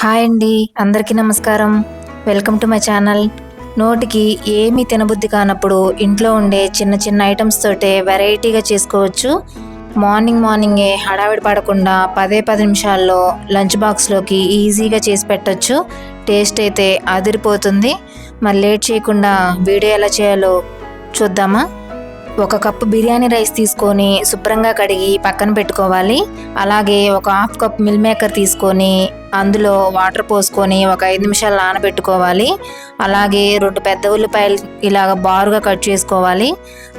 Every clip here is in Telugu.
హాయ్ అండి అందరికీ నమస్కారం. Welcome to my channel. నోటికి ఏమీ తినబుద్ధి కానప్పుడు ఇంట్లో ఉండే చిన్న చిన్న ఐటమ్స్ తోటే వెరైటీగా చేసుకోవచ్చు. మార్నింగ్ మార్నింగే హడావిడి పడకుండా పదే పది నిమిషాల్లో లంచ్ బాక్స్లోకి ఈజీగా చేసి పెట్టచ్చు. టేస్ట్ అయితే అదిరిపోతుంది. మరి లేట్ చేయకుండా వీడియో ఎలా చేయాలో చూద్దామా? ఒక కప్పు బిర్యానీ రైస్ తీసుకొని శుభ్రంగా కడిగి పక్కన పెట్టుకోవాలి. అలాగే ఒక హాఫ్ కప్ మిల్ మేకర్ తీసుకొని అందులో వాటర్ పోసుకొని ఒక ఐదు నిమిషాలు నానబెట్టుకోవాలి. అలాగే రెండు పెద్ద ఉల్లిపాయలు ఇలాగ బారుగా కట్ చేసుకోవాలి.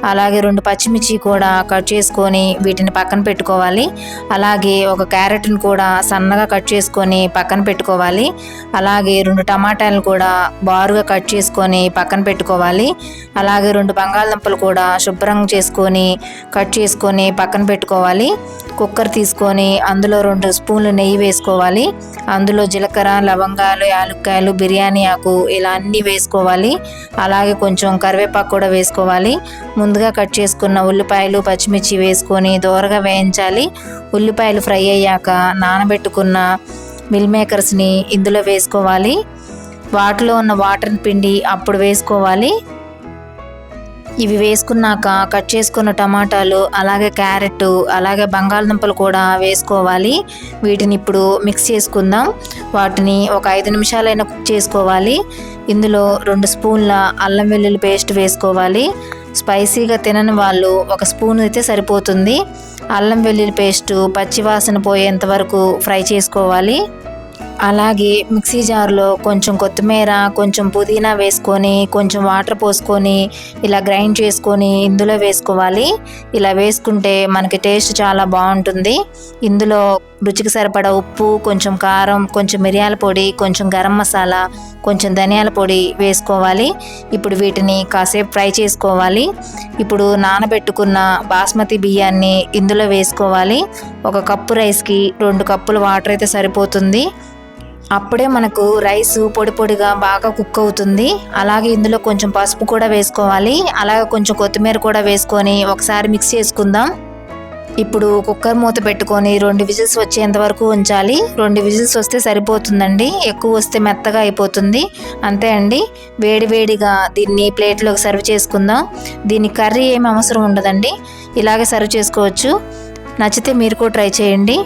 అలాగే రెండు పచ్చిమిర్చి కూడా కట్ చేసుకొని వీటిని పక్కన పెట్టుకోవాలి. అలాగే ఒక క్యారెట్ని కూడా సన్నగా కట్ చేసుకొని పక్కన పెట్టుకోవాలి. అలాగే రెండు టమాటాలు కూడా బారుగా కట్ చేసుకొని పక్కన పెట్టుకోవాలి. అలాగే రెండు బంగాళదుంపలు కూడా శుభ్రంగా చేసుకొని కట్ చేసుకొని పక్కన పెట్టుకోవాలి. కుక్కర్ తీసుకొని అందులో రెండు స్పూన్లు నెయ్యి వేసుకోవాలి. అందులో జీలకర్ర లవంగాలు యాలుక్కాయలు బిర్యానీ ఆకు ఇలా అన్నీ వేసుకోవాలి. అలాగే కొంచెం కరివేపాకు కూడా వేసుకోవాలి. ముందుగా కట్ చేసుకున్న ఉల్లిపాయలు పచ్చిమిర్చి వేసుకొని దోరగా వేయించాలి. ఉల్లిపాయలు ఫ్రై అయ్యాక నానబెట్టుకున్న మిల్ మేకర్స్ని ఇందులో వేసుకోవాలి. వాటిలో ఉన్న వాటర్ని పిండి అప్పుడు వేసుకోవాలి. ఇవి వేసుకున్నాక కట్ చేసుకున్న టమాటాలు అలాగే క్యారెట్ అలాగే బంగాళదుంపలు కూడా వేసుకోవాలి. వీటిని ఇప్పుడు మిక్స్ చేసుకుందాం. వాటిని ఒక ఐదు నిమిషాలైనా కుక్ చేసుకోవాలి. ఇందులో రెండు స్పూన్ల అల్లం వెల్లుల్లి పేస్ట్ వేసుకోవాలి. స్పైసీగా తినని వాళ్ళు ఒక స్పూన్ అయితే సరిపోతుంది. అల్లం వెల్లుల్లి పేస్టు పచ్చివాసన పోయేంత వరకు ఫ్రై చేసుకోవాలి. అలాగే మిక్సీ జార్లో కొంచెం కొత్తిమీర కొంచెం పుదీనా వేసుకొని కొంచెం వాటర్ పోసుకొని ఇలా గ్రైండ్ చేసుకొని ఇందులో వేసుకోవాలి. ఇలా వేసుకుంటే మనకి టేస్ట్ చాలా బాగుంటుంది. ఇందులో రుచికి సరిపడా ఉప్పు కొంచెం కారం కొంచెం మిరియాల పొడి కొంచెం గరం మసాలా కొంచెం ధనియాల పొడి వేసుకోవాలి. ఇప్పుడు వీటిని కాసేపు ఫ్రై చేసుకోవాలి. ఇప్పుడు నానబెట్టుకున్న బాస్మతి బియ్యాన్ని ఇందులో వేసుకోవాలి. ఒక కప్పు రైస్కి రెండు కప్పులు వాటర్ అయితే సరిపోతుంది. అప్పుడే మనకు రైస్ పొడి పొడిగా బాగా కుక్ అవుతుంది. అలాగే ఇందులో కొంచెం పసుపు కూడా వేసుకోవాలి. అలాగే కొంచెం కొత్తిమీర కూడా వేసుకొని ఒకసారి మిక్స్ చేసుకుందాం. ఇప్పుడు కుక్కర్ మూత పెట్టుకొని రెండు విజిల్స్ వచ్చేంత వరకు ఉంచాలి. రెండు విజిల్స్ వస్తే సరిపోతుందండి. ఎక్కువ వస్తే మెత్తగా అయిపోతుంది. అంతే అండి. వేడివేడిగా దీన్ని ప్లేట్లోకి సర్వ్ చేసుకుందాం. దీని కర్రీ ఏమి అవసరం ఉండదండి. ఇలాగే సర్వ్ చేసుకోవచ్చు. నచ్చితే మీరు కూడా ట్రై చేయండి.